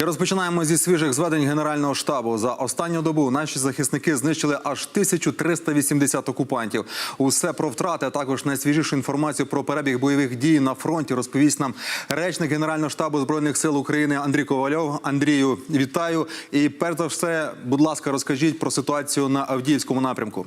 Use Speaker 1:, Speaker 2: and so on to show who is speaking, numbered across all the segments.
Speaker 1: І розпочинаємо зі свіжих зведень Генерального штабу. За останню добу наші захисники знищили аж 1380 окупантів. Усе про втрати, а також найсвіжішу інформацію про перебіг бойових дій на фронті розповість нам речник Генерального штабу збройних сил України Андрій Ковальов. Андрію, вітаю. І перш за все, будь ласка, розкажіть про ситуацію на Авдіївському напрямку.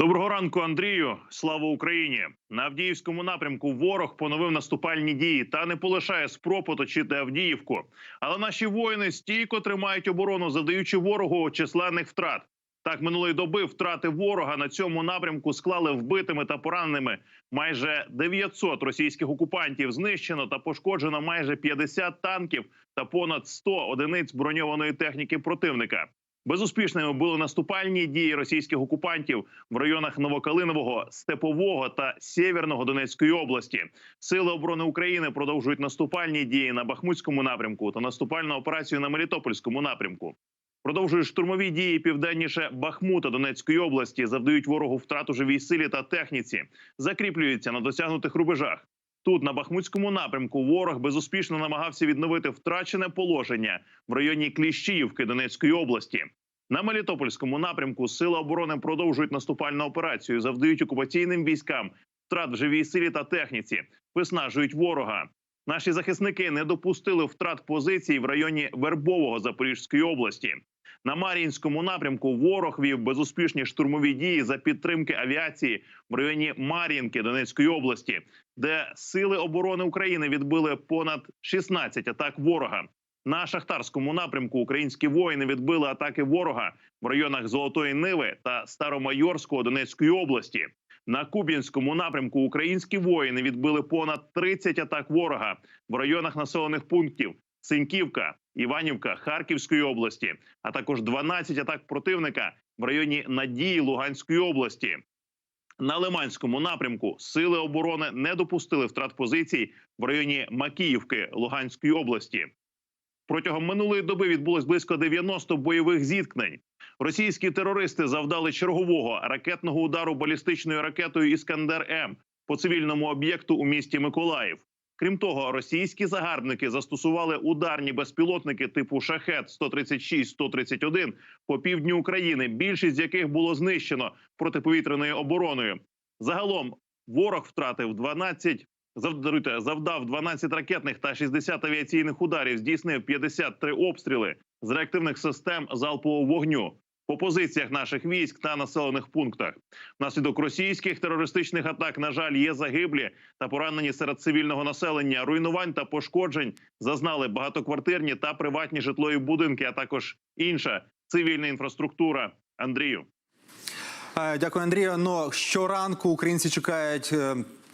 Speaker 2: Доброго ранку, Андрію. Слава Україні! На Авдіївському напрямку ворог поновив наступальні дії та не полишає спроб оточити Авдіївку. Але наші воїни стійко тримають оборону, задаючи ворогу численних втрат. Так минулої доби втрати ворога на цьому напрямку склали вбитими та пораненими майже 900 російських окупантів. Знищено та пошкоджено майже 50 танків та понад 100 одиниць броньованої техніки противника. Безуспішними були наступальні дії російських окупантів в районах Новокалинового, Степового та Сєвєрного Донецької області. Сили оборони України продовжують наступальні дії на Бахмутському напрямку та наступальну операцію на Мелітопольському напрямку. Продовжують штурмові дії південніше Бахмута Донецької області, завдають ворогу втрату живій силі та техніці, закріплюються на досягнутих рубежах. Тут на Бахмутському напрямку ворог безуспішно намагався відновити втрачене положення в районі Кліщіївки Донецької області. На Мелітопольському напрямку сили оборони продовжують наступальну операцію, завдають окупаційним військам втрат в живій силі та техніці, виснажують ворога. Наші захисники не допустили втрат позицій в районі Вербового Запорізької області. На Мар'їнському напрямку ворог вів безуспішні штурмові дії за підтримки авіації в районі Мар'їнки Донецької області, де сили оборони України відбили понад 16 атак ворога. На шахтарському напрямку українські воїни відбили атаки ворога в районах Золотої Ниви та Старомайорського Донецької області. На Куб'янському напрямку українські воїни відбили понад 30 атак ворога в районах населених пунктів Синьківка, Іванівка, Харківської області, а також 12 атак противника в районі Надії Луганської області. На Лиманському напрямку сили оборони не допустили втрат позицій в районі Макіївки Луганської області. Протягом минулої доби відбулось близько 90 бойових зіткнень. Російські терористи завдали чергового ракетного удару балістичною ракетою Іскандер М по цивільному об'єкту у місті Миколаїв. Крім того, російські загарбники застосували ударні безпілотники типу шахет 136-131 по півдню України, більшість з яких було знищено протиповітряною обороною. Загалом ворог втратив 12 завдаруйте, завдав 12 ракетних та 60 авіаційних ударів, здійснив 53 обстріли з реактивних систем залпового вогню по позиціях наших військ та населених пунктах. Внаслідок російських терористичних атак, на жаль, є загиблі та поранені серед цивільного населення. Руйнувань та пошкоджень зазнали багатоквартирні та приватні житлові будинки, а також інша цивільна інфраструктура. Андрію.
Speaker 1: Е, Дякую, Андрію. Ну щоранку українці чекають.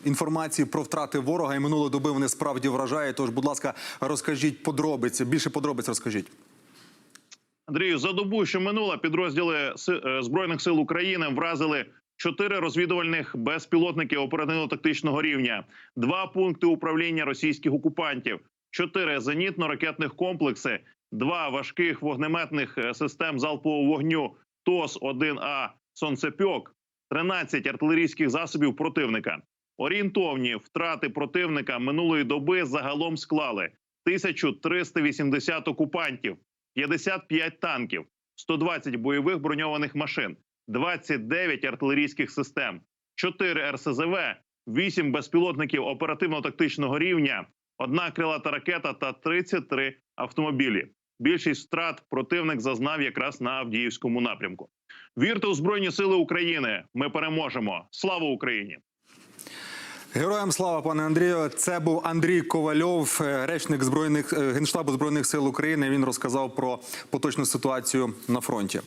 Speaker 1: Інформації про втрати ворога і минулої доби вони справді вражають. Тож, будь ласка, розкажіть подробиці. Більше подробиць розкажіть.
Speaker 2: Андрію, за добу, що минула, підрозділи е, збройних сил України вразили чотири розвідувальних безпілотники оперативно-тактичного рівня, два пункти управління російських окупантів, чотири зенітно-ракетних комплекси, два важких вогнеметних е, систем залпового вогню ТОС 1 А Сонцепьок, 13 артилерійських засобів противника. Орієнтовні втрати противника минулої доби загалом склали 1380 окупантів. 55 танків, 120 бойових броньованих машин, 29 артилерійських систем, 4 РСЗВ, 8 безпілотників оперативно-тактичного рівня, одна крилата ракета та 33 автомобілі. Більшість втрат противник зазнав якраз на Авдіївському напрямку. Вірте у Збройні Сили України! Ми переможемо! Слава Україні!
Speaker 1: Героям слава, пане Андрію. Це був Андрій Ковальов, е, речник збройних е, генштабу збройних сил України. Він розказав про поточну ситуацію на фронті.